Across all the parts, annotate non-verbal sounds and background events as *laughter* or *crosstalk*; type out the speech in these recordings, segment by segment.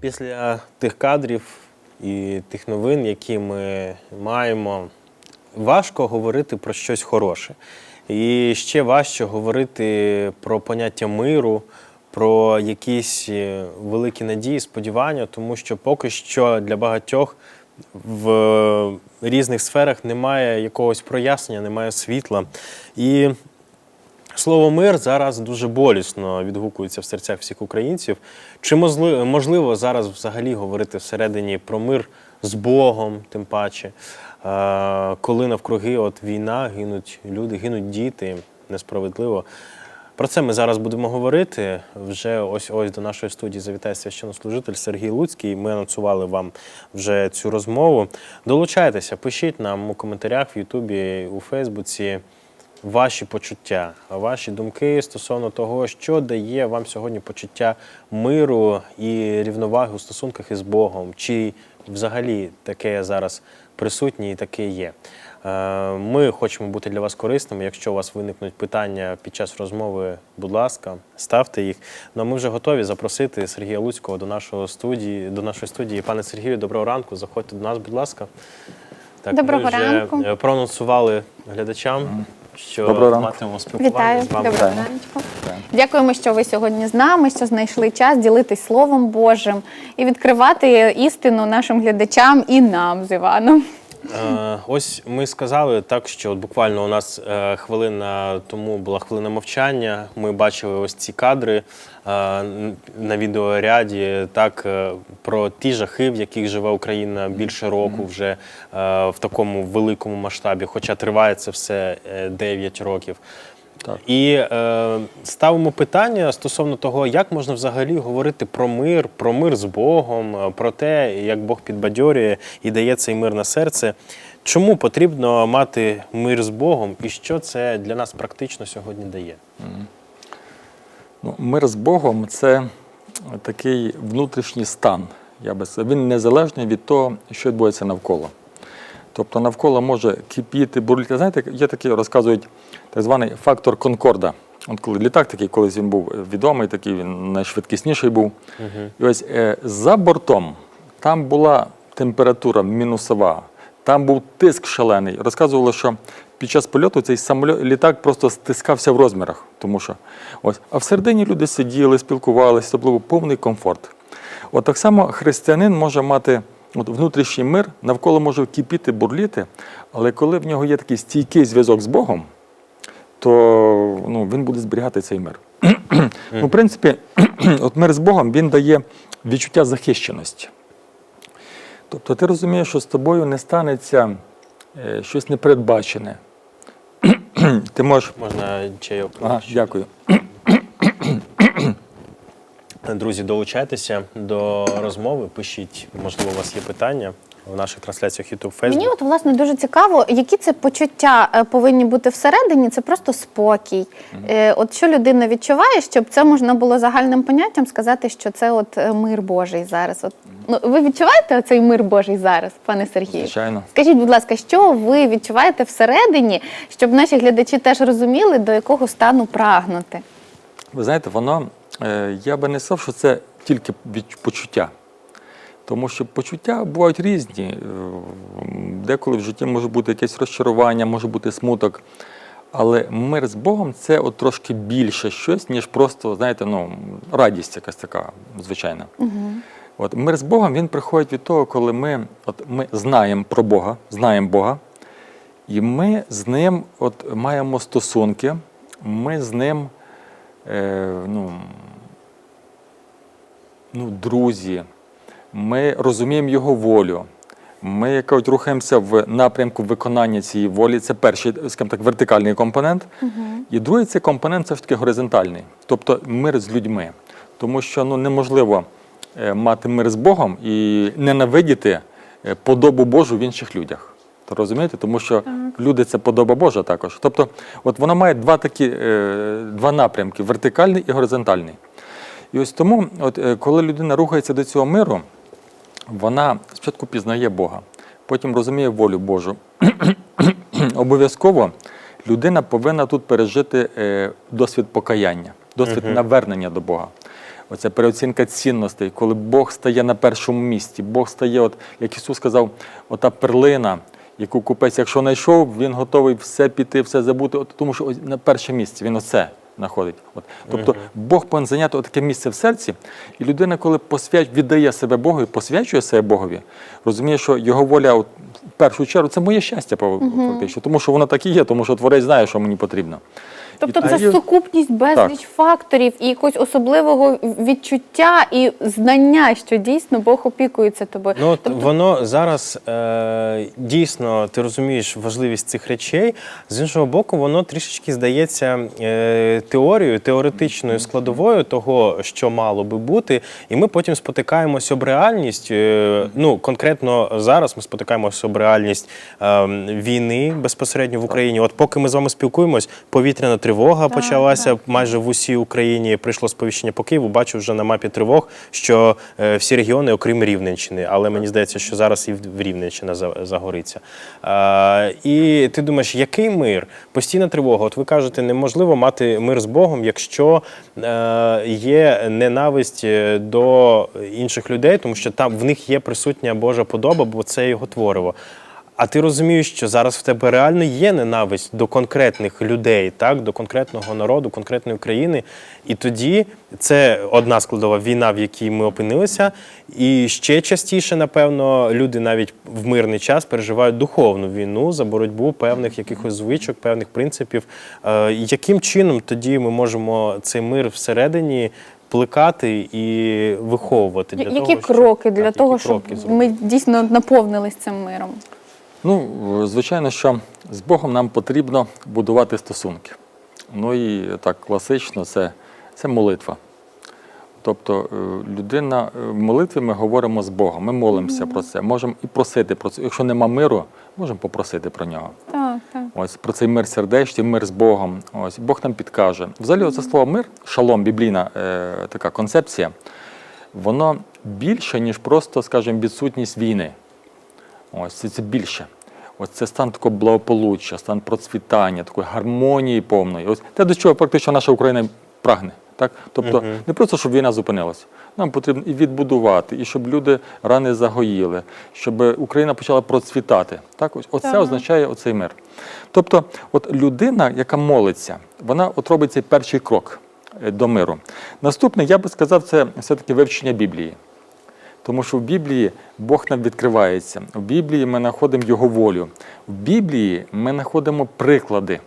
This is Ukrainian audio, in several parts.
Після тих кадрів і тих новин, які ми маємо, важко говорити про щось хороше. І ще важче говорити про поняття миру, про якісь е, великі надії, сподівання, тому що поки що для багатьох в різних сферах немає якогось прояснення, немає світла. І Слово мир зараз дуже болісно відгукується в серцях всіх українців. Чи можливо, зараз взагалі говорити всередині про мир з Богом, тим паче, е, коли навкруги от війна, гинуть люди, гинуть діти несправедливо. Про це ми зараз будемо говорити. Вже ось ось до нашої студії завітає священнослужитель Сергій Луцький. Ми анонсували вам вже цю розмову. Долучайтеся, пишіть нам у коментарях в Ютубі, у Фейсбуці ваші почуття, ваші думки стосовно того, що дає вам сьогодні почуття миру і рівноваги у стосунках із Богом, чи взагалі таке зараз присутнє і таке є. Е, Ми хочемо бути для вас корисними. Якщо у вас виникнуть питання під час розмови, будь ласка, ставте їх. Ну а ми вже готові запросити Сергія Луцького до нашої студії. До нашої студії. Пане Сергію, доброго ранку. Заходьте до нас, будь ласка. Так, Доброго ми вже ранку. проанонсували глядачам, що Доброго ранку. матимемо спілкування Вітаю, з вами. доброго ранку. Дякуємо, що ви сьогодні з нами, що знайшли час ділитись Словом Божим і відкривати істину нашим глядачам і нам з Іваном. Е, Ось ми сказали так, що от буквально у нас е, хвилина тому була хвилина мовчання. Ми бачили ось ці кадри е, на відеоряді, так про ті жахи, в яких живе Україна більше року, вже в такому великому масштабі, хоча триває це все 9 років. Так. І е, ставимо питання стосовно того, як можна взагалі говорити про мир, про мир з Богом, е, про те, як Бог підбадьорює і дає цей мир на серце. Чому потрібно мати мир з Богом і що це для нас практично сьогодні дає? Ну, мир з Богом це такий внутрішній стан. Я би сказав. Він незалежний від того, що відбувається навколо. Тобто навколо може кипіти, бурліти. Знаєте, є такий, розказують так званий фактор Конкорда. От коли літак такий, колись він був відомий, такий він найшвидкісніший був. І ось е, за бортом там була температура мінусова, там був тиск шалений. Розказували, що під час польоту цей самоліт, літак просто стискався в розмірах. Тому що ось, а всередині люди сиділи, спілкувалися, це був повний комфорт. От так само християнин може мати от, внутрішній мир, навколо може кипіти, бурліти, але коли в нього є такий стійкий зв'язок з Богом, то ну, він буде зберігати цей мир. ну, в принципі, *clears throat* от мир з Богом він дає відчуття захищеності. Тобто ти розумієш, що з тобою не станеться е, щось непередбачене. *clears throat* ти можеш. Можна чайок? Ага, дякую. Друзі, долучайтеся до розмови, пишіть, можливо, у вас є питання в наших трансляціях YouTube, Facebook. Мені от власне дуже цікаво, які це почуття е, повинні бути всередині. Це просто спокій. Е, От що людина відчуває, щоб це можна було загальним поняттям сказати, що це от е, мир Божий зараз. От ну ви відчуваєте цей мир Божий зараз, пане Сергію? Звичайно. Скажіть, будь ласка, що ви відчуваєте всередині, щоб наші глядачі теж розуміли, до якого стану прагнути? Ви знаєте, воно, я би не сказав, що це тільки почуття. Тому що почуття бувають різні. Е, Деколи в житті може бути якесь розчарування, може бути смуток. Але мир з Богом це от трошки більше щось, ніж просто, знаєте, ну, радість якась така звичайна. От мир з Богом він приходить від того, коли ми, от, ми знаємо про Бога, знаємо Бога, і ми з ним от, маємо стосунки, ми з ним е, ну, ну, друзі, ми розуміємо його волю. Ми як кажуть, рухаємося в напрямку виконання цієї волі. Це перший, скажімо так, вертикальний компонент. І другий цей компонент це ж таки горизонтальний, тобто мир з людьми. Тому що ну, неможливо е, мати мир з Богом і ненавидіти е, подобу Божу в інших людях. То розумієте? Тому що люди це подоба Божа також. Тобто, от вона має два такі е, два напрямки: вертикальний і горизонтальний. І ось тому, от, коли людина рухається до цього миру, вона спочатку пізнає Бога, потім розуміє волю Божу. *clears throat* Обов'язково людина повинна тут пережити е, досвід покаяння, досвід навернення до Бога. оця переоцінка цінностей, коли Бог стає на першому місці. Бог стає, от, як Ісус сказав, ота перлина, яку купець, якщо знайшов, він готовий все піти, все забути, от, тому що на перше місце він оце знаходить. От. Тобто Бог повинен зайняти таке місце в серці, і людина, коли посвяч, віддає себе Богу і посвячує себе Богові, розуміє, що його воля от, в першу чергу це моє щастя, фактично, тому що воно так і є, тому що творець знає, що мені потрібно. Тобто це сукупність безліч факторів і якогось особливого відчуття і знання, що дійсно Бог опікується тобою. Ну, тобто, воно зараз е, дійсно ти розумієш важливість цих речей. З іншого боку, воно трішечки здається е, теорією, теоретичною складовою того, що мало би бути, і ми потім спотикаємося об реальність. Е, ну, конкретно зараз ми спотикаємося об реальність е, війни безпосередньо в Україні. От поки ми з вами спілкуємось, повітряна тривога почалася майже в усій Україні. Прийшло сповіщення по Києву. Бачу вже на мапі тривог, що е, всі регіони, окрім Рівненщини, але мені здається, що зараз і в Рівненщина за- загориться. І ти думаєш, який мир? Постійна тривога. От ви кажете, неможливо мати мир з Богом, якщо е, є ненависть е, до інших людей, тому що там в них є присутня Божа подоба, бо це його твориво. А ти розумієш, що зараз в тебе реально є ненависть до конкретних людей, так, до конкретного народу, конкретної країни. І тоді це одна складова війна, в якій ми опинилися. І ще частіше, напевно, люди навіть в мирний час переживають духовну війну за боротьбу певних якихось звичок, певних принципів. Е, яким чином тоді ми можемо цей мир всередині плекати і виховувати для які того, щоб- кроки для Так, того, щоб кроки ми дійсно наповнились цим миром? Ну, звичайно, що з Богом нам потрібно будувати стосунки. Ну і так класично це, це молитва. Тобто е, людина е, в молитві ми говоримо з Богом, ми молимося про це, можемо і просити про це. Якщо нема миру, можемо попросити про нього. Так, так. Ось про цей мир сердечний, мир з Богом. Ось Бог нам підкаже. Взагалі, це слово мир, шалом, біблійна е, така концепція, воно більше, ніж просто, скажімо, відсутність війни. Ось це, це більше. Ось це стан такого благополуччя, стан процвітання, такої гармонії повної. Ось те, до чого практично наша Україна прагне. Так? Тобто не просто, щоб війна зупинилася. Нам потрібно і відбудувати, і щоб люди рани загоїли, щоб Україна почала процвітати. Так? Ось оце Так. означає оцей мир. Тобто, от людина, яка молиться, вона от робить цей перший крок е, до миру. Наступний, я би сказав, це все-таки вивчення Біблії. Тому що в Біблії Бог нам відкривається. В Біблії ми знаходимо Його волю. В Біблії ми знаходимо приклади,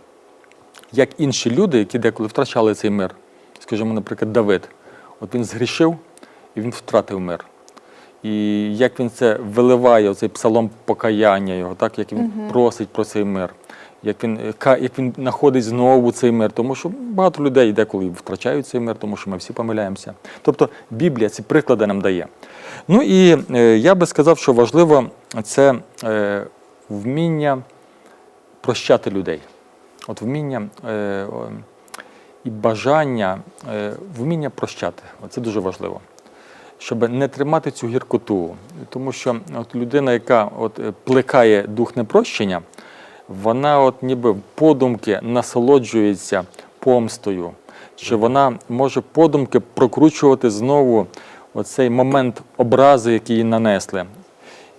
як інші люди, які деколи втрачали цей мир. Скажімо, наприклад, Давид. От він згрішив і він втратив мир. І як він це виливає, цей псалом покаяння його, так як він просить про цей мир, як він, як він знаходить знову цей мир, тому що багато людей деколи втрачають цей мир, тому що ми всі помиляємося. Тобто Біблія ці приклади нам дає. Ну і е, я би сказав, що важливо це е, вміння прощати людей. От вміння е, і бажання, вміння прощати. Це дуже важливо. Щоб не тримати цю гіркоту. Тому що от людина, яка от плекає дух непрощення, вона от ніби подумки насолоджується помстою. Чи вона може подумки прокручувати знову оцей момент образи, який їй нанесли.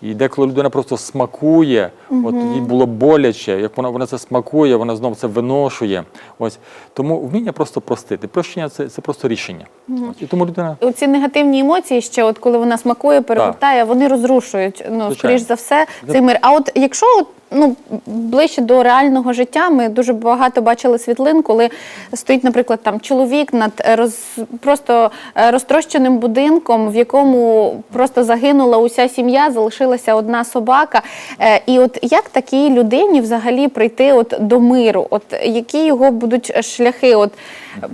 І деколи людина просто смакує, от їй було боляче, як вона, вона це смакує, вона знову це виношує. Ось тому вміння просто простити. Прощення це, це просто рішення. Ось, і тому людина Ці негативні емоції, ще от коли вона смакує, перегортає, вони розрушують. Ну, Звичайно. скоріш за все, цей мир. А от якщо от, ну, ближче до реального життя, ми дуже багато бачили світлин, коли стоїть, наприклад, там чоловік над е, роз, просто е, розтрощеним будинком, в якому просто загинула уся сім'я, залишилася одна собака. Е, І от як такій людині взагалі прийти от до миру? От які його будуть шляхи? От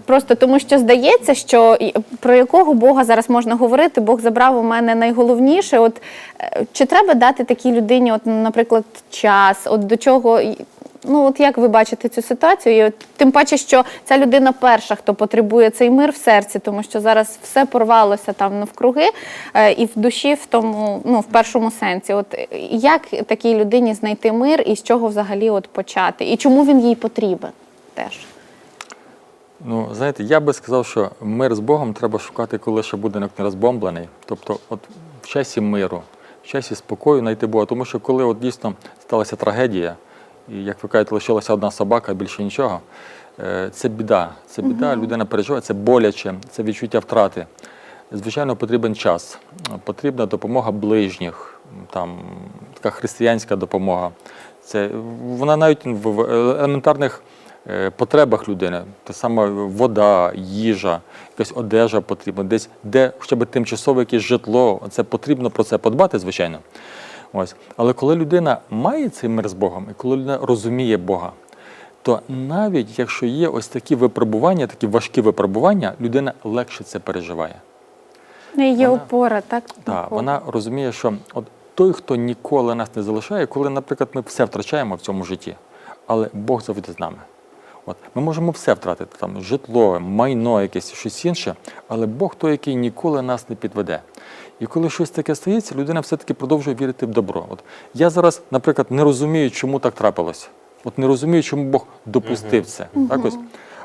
просто тому, що здається, що про якого Бога зараз можна говорити? Бог забрав у мене найголовніше. От чи треба дати такій людині, от, наприклад, час? От до чого? Ну, от як ви бачите цю ситуацію? І тим паче, що ця людина перша, хто потребує цей мир в серці, тому що зараз все порвалося там навкруги, е, і в душі, в тому, ну, в першому сенсі. От е, як такій людині знайти мир і з чого взагалі от почати? І чому він їй потрібен теж? Ну, знаєте, я би сказав, що мир з Богом треба шукати, коли ще будинок не розбомблений. Тобто, от в часі миру, часі спокою знайти Бога. Тому що коли от дійсно сталася трагедія, і, як ви кажете, лишилася одна собака, більше нічого, е, це біда. Це біда, людина переживає, це боляче, це відчуття втрати. Звичайно, потрібен час, потрібна допомога ближніх, там така християнська допомога. Це вона навіть в елементарних потребах людини. Те саме вода, їжа, якась одежа потрібна, десь де хоча б тимчасове якесь житло. Це потрібно про це подбати, звичайно. Ось. Але коли людина має цей мир з Богом, і коли людина розуміє Бога, то навіть якщо є ось такі випробування, такі важкі випробування, людина легше це переживає. І Є Вона- опора, так? Так, вона розуміє, що от той, хто ніколи нас не залишає, коли, наприклад, ми все втрачаємо в цьому житті, але Бог завжди з нами. От, ми можемо все втратити, там, житло, майно, якесь щось інше, але Бог той, який ніколи нас не підведе. І коли щось таке стається, людина все-таки продовжує вірити в добро. От я зараз, наприклад, не розумію, чому так трапилось. От не розумію, чому Бог допустив це. Так ось.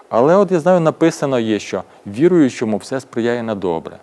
Але от я знаю, написано є, що віруючому все сприяє на добре.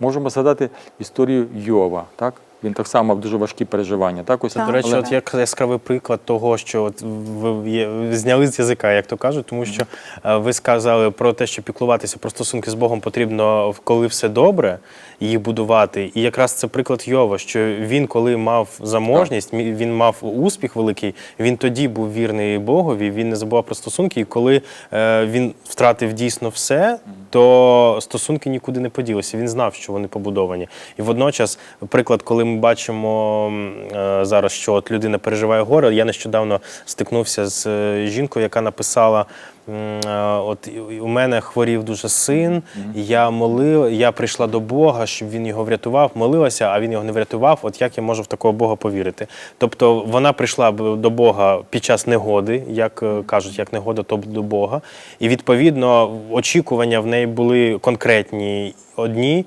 Можемо згадати історію Йова. Так? Він так само мав дуже важкі переживання. Так, ось, Так. До речі, але- от як яскравий приклад того, що от ви зняли з язика, як то кажуть, тому що е, ви сказали про те, що піклуватися про стосунки з Богом потрібно, коли все добре, їх будувати. І якраз це приклад Йова, що він, коли мав заможність, він мав успіх великий, він тоді був вірний Богові, він не забував про стосунки. І коли е, він втратив дійсно все, то стосунки нікуди не поділися. Він знав, що вони побудовані. І водночас, приклад, коли ми бачимо е, зараз, що от людина переживає горе. Я нещодавно стикнувся з е, жінкою, яка написала. е, От у мене хворів дуже син. Я молив, я прийшла до Бога, щоб він його врятував, молилася, а він його не врятував. От як я можу в такого Бога повірити? Тобто вона прийшла до Бога під час негоди, як кажуть, як негода, то до Бога. І відповідно очікування в неї були конкретні одні,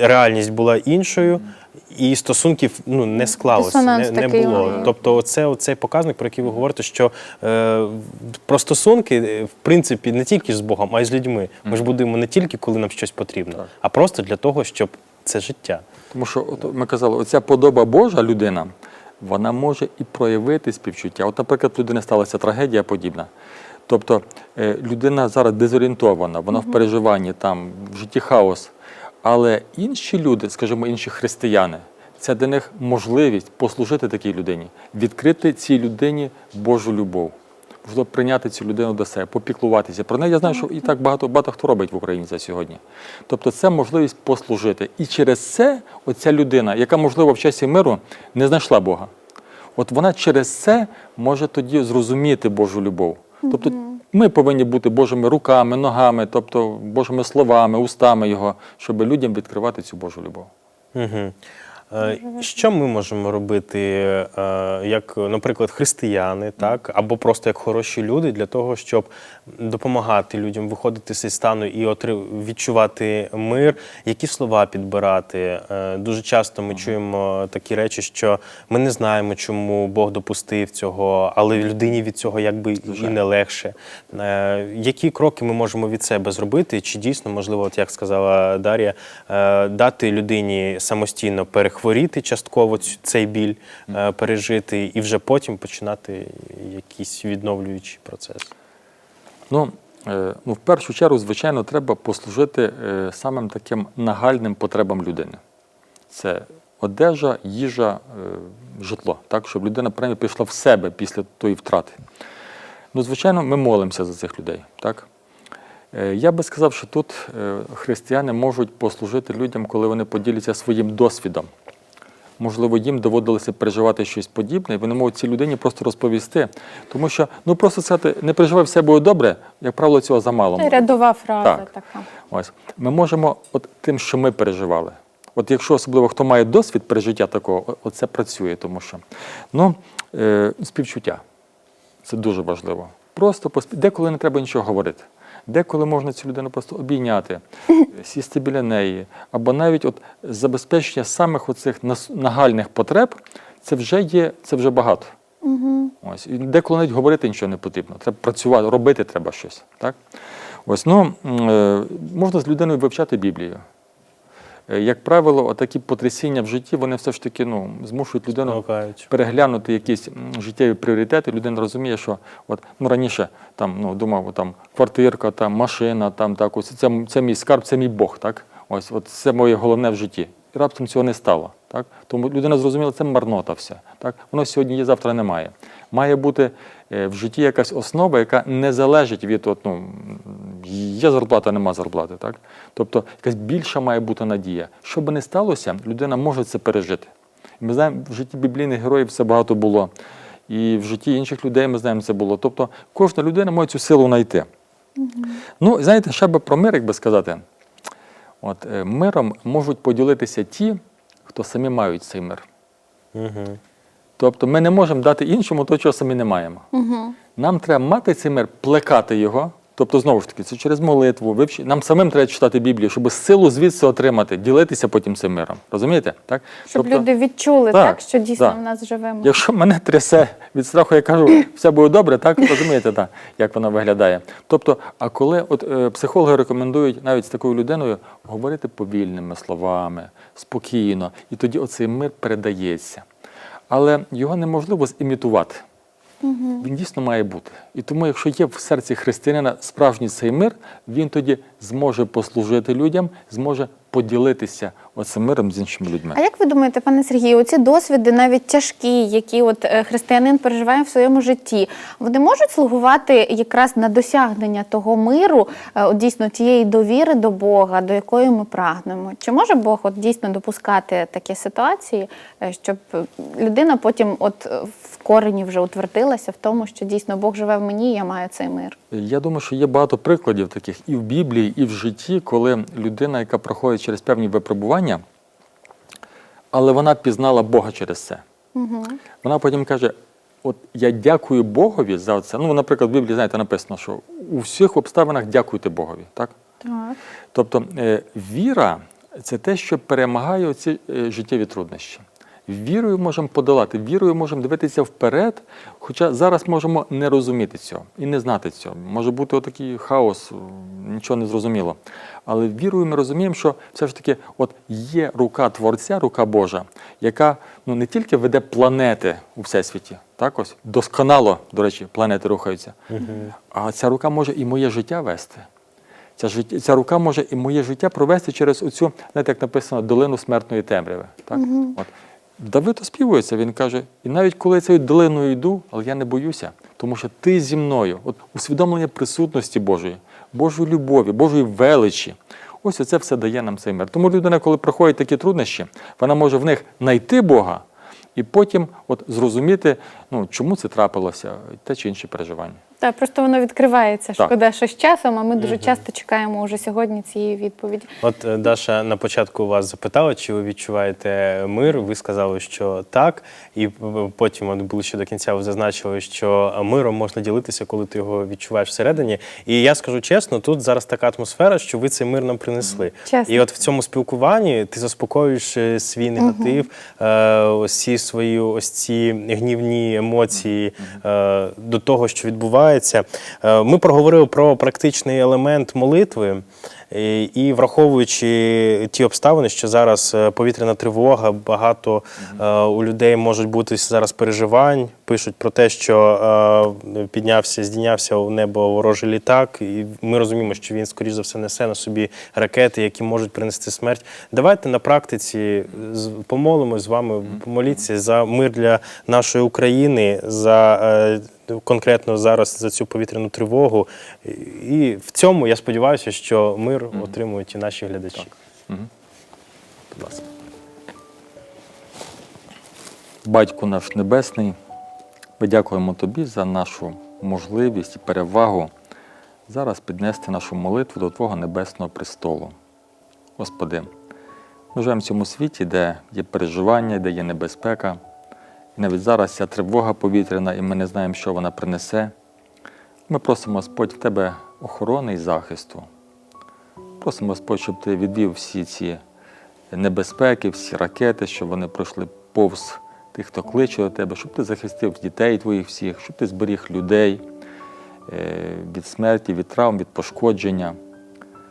реальність була іншою. І стосунків ну не склалося, не, не такий, було. ага. Тобто, оце оцей показник, про який ви говорите, що е, про стосунки, е, в принципі, не тільки ж з Богом, а й з людьми. Ми ж будуємо не тільки коли нам щось потрібно, Так. а просто для того, щоб це життя. Тому що от ми казали, оця подоба Божа людина, вона може і проявити співчуття. От, наприклад, в людини сталася трагедія подібна. Тобто е, людина зараз дезорієнтована, вона в переживанні, там в житті хаос. Але інші люди, скажімо, інші християни, це для них можливість послужити такій людині, відкрити цій людині Божу любов. Можливо, прийняти цю людину до себе, попіклуватися. Про неї я знаю, що і так багато багато хто робить в Україні це сьогодні. Тобто це можливість послужити. І через це оця людина, яка, можливо, в часі миру не знайшла Бога, от вона через це може тоді зрозуміти Божу любов. Тобто ми повинні бути Божими руками, ногами, тобто Божими словами, устами Його, щоб людям відкривати цю Божу любов. Угу. Що ми можемо робити, е, як, наприклад, християни, так, або просто як хороші люди, для того, щоб допомагати людям виходити з стану і відчувати мир, які слова підбирати? Е, Дуже часто ми чуємо такі речі, що ми не знаємо, чому Бог допустив цього, але людині від цього якби і не легше. Е, Які кроки ми можемо від себе зробити? Чи дійсно можливо, от як сказала Дар'я, е, дати людині самостійно перехворіти частково цей біль, е, пережити, і вже потім починати якийсь відновлюючий процес? Ну, е, ну, в першу чергу, звичайно, треба послужити е, самим таким нагальним потребам людини. Це одежа, їжа, житло, так, щоб людина принаймні прийшла в себе після тої втрати. Ну, звичайно, ми молимося за цих людей. Так? Е, Я би сказав, що тут е, християни можуть послужити людям, коли вони поділяться своїм досвідом. Можливо, їм доводилося переживати щось подібне, і вони можуть цій людині просто розповісти. Тому що ну просто сказати, не переживай, все буде добре, як правило, цього замало. Це рядова фраза Так. така. Ось ми можемо, от тим, що ми переживали. От якщо особливо хто має досвід пережиття такого, оце працює, тому що ну, е, співчуття це дуже важливо. Просто поспі... деколи не треба нічого говорити. Деколи можна цю людину просто обійняти, *laughs* сісти біля неї, або навіть от забезпечення самих оцих нагальних потреб, це вже є, це вже багато. Ось. І деколи навіть говорити нічого не потрібно. Треба працювати, робити треба щось. Так? Ось, ну, е, можна з людиною вивчати Біблію. Е, Як правило, такі потрясіння в житті, вони все ж таки ну, змушують людину Спонукають. переглянути якісь життєві пріоритети. Людина розуміє, що от, ну, раніше там, ну, думав, там, квартирка, там, машина, там, так, ось, це, це мій скарб, це мій Бог. Так? Ось, от, це моє головне в житті. І раптом цього не стало. Так? Тому людина зрозуміла, це марнота все. Так? Воно сьогодні є, завтра немає. Має бути в житті якась основа, яка не залежить від от, ну, є зарплата, нема зарплати. Так? Тобто якась більша має бути надія. Що би не сталося, людина може це пережити. Ми знаємо, в житті біблійних героїв це багато було. І в житті інших людей ми знаємо, це було. Тобто кожна людина може цю силу знайти. Ну, знаєте, ще би про мир, як би сказати. От, е, миром можуть поділитися ті, хто самі мають цей мир. Угу. Тобто ми не можемо дати іншому того, чого самі не маємо. Угу. Нам треба мати цей мир, плекати його. Тобто, знову ж таки, це через молитву, вивчи... нам самим треба читати Біблію, щоб силу звідси отримати, ділитися потім цим миром. Розумієте? Так? Щоб Тобто, люди відчули, Так, так, що дійсно так. в нас живе мир. Якщо мене трясе від страху, я кажу, все буде добре, так розумієте, так, як воно виглядає. Тобто, а коли от, е, психологи рекомендують навіть з такою людиною говорити повільними словами, спокійно, і тоді оцей мир передається. Але його неможливо зімітувати. Він дійсно має бути. І тому, якщо є в серці християнина справжній цей мир, він тоді зможе послужити людям, зможе поділитися оцим миром з іншими людьми. А як ви думаєте, пане Сергію, оці досвіди, навіть тяжкі, які от е, християнин переживає в своєму житті, вони можуть слугувати якраз на досягнення того миру, е, от дійсно тієї довіри до Бога, до якої ми прагнемо? Чи може Бог от дійсно допускати такі ситуації, е, щоб людина потім от в корені вже утвердилася в тому, що дійсно Бог живе в мені, і я маю цей мир? Я думаю, що є багато прикладів таких і в Біблії, і в житті, коли людина, яка проходить через певні випробування, але вона пізнала Бога через це. Угу. Вона потім каже: От я дякую Богові за це. Ну, наприклад, в Біблії, знаєте, написано, що у всіх обставинах дякуйте Богові. Так? Так. Тобто е, віра це те, що перемагає оці е, життєві труднощі. Вірою можемо подолати, вірою можемо дивитися вперед, хоча зараз можемо не розуміти цього і не знати цього. Може бути отакий хаос, нічого не зрозуміло. Але вірою ми розуміємо, що все ж таки от є рука Творця, рука Божа, яка ну, не тільки веде планети у всесвіті, так ось досконало, до речі, планети рухаються, а ця рука може і моє життя вести. Ця, життя, ця рука може і моє життя провести через оцю, знаєте, як написано, долину смертної темряви. Так? От. Давид оспівується, він каже, і навіть коли я цією долиною йду, але я не боюся, тому що ти зі мною. От усвідомлення присутності Божої, Божої любові, Божої величі. Ось оце все дає нам цей мир. Тому людина, коли проходить такі труднощі, вона може в них знайти Бога і потім от зрозуміти, ну, чому це трапилося, те чи інше переживання. Так, просто воно відкривається. Так. Шкода, що з часом, а ми дуже часто чекаємо уже сьогодні цієї відповіді. От е, Даша на початку вас запитала, чи ви відчуваєте мир. Ви сказали, що так, і потім от ближче до кінця ви зазначили, що миром можна ділитися, коли ти його відчуваєш всередині. І я скажу чесно, тут зараз така атмосфера, що ви цей мир нам принесли. Чесно. І от в цьому спілкуванні ти заспокоюєш е, свій негатив, е, ось ці свої ось ці гнівні емоції е, до того, що відбувається. Е, Ми проговорили про практичний елемент молитви. І, враховуючи ті обставини, що зараз е, повітряна тривога, багато е, у людей можуть бути зараз переживань. Пишуть про те, що піднявся, здійнявся у небо ворожий літак, і ми розуміємо, що він, скоріш за все, несе на собі ракети, які можуть принести смерть. Давайте на практиці помолимось з вами, помоліться за мир для нашої України, за конкретно зараз за цю повітряну тривогу. І- в цьому я сподіваюся, що мир отримують і наші глядачі. Будь ласка. Батьку наш Небесний, ми дякуємо Тобі за нашу можливість і перевагу зараз піднести нашу молитву до Твого небесного престолу. Господи, ми живемо в цьому світі, де є переживання, де є небезпека. Навіть зараз ця тривога повітряна, і ми не знаємо, що вона принесе. Ми просимо, Господь, в Тебе охорони і захисту. Просимо, Господь, щоб ти відвів всі ці небезпеки, всі ракети, щоб вони пройшли повз тих, хто кличе до тебе, щоб ти захистив дітей твоїх всіх, щоб ти зберіг людей. від смерті, від травм, від пошкодження.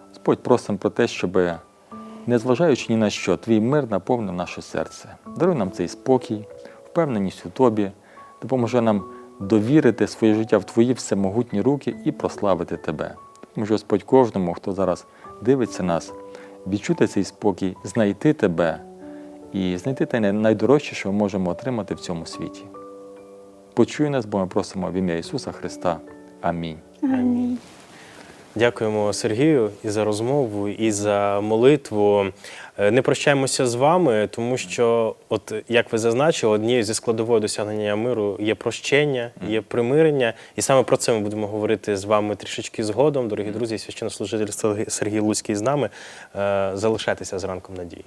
Господь просимо про те, щоб, незважаючи ні на що, твій мир наповнив наше серце. Даруй нам цей спокій, впевненість у тобі, допоможи нам довірити своє життя в твої всемогутні руки і прославити тебе. Допоможи Господь кожному, хто зараз дивиться нас, відчути цей спокій, знайти тебе і знайти те найдорожче, що ми можемо отримати в цьому світі. Почуй нас, бо ми просимо в ім'я Ісуса Христа. Амінь. Амінь. Дякуємо Сергію і за розмову, і за молитву. Е, Не прощаємося з вами, тому що, от як ви зазначили, однією зі складової досягнення миру є прощення, є примирення. І саме про це ми будемо говорити з вами трішечки згодом. Дорогі друзі, священнослужитель Сергій Луцький з нами. Е, Залишайтеся з ранком надії.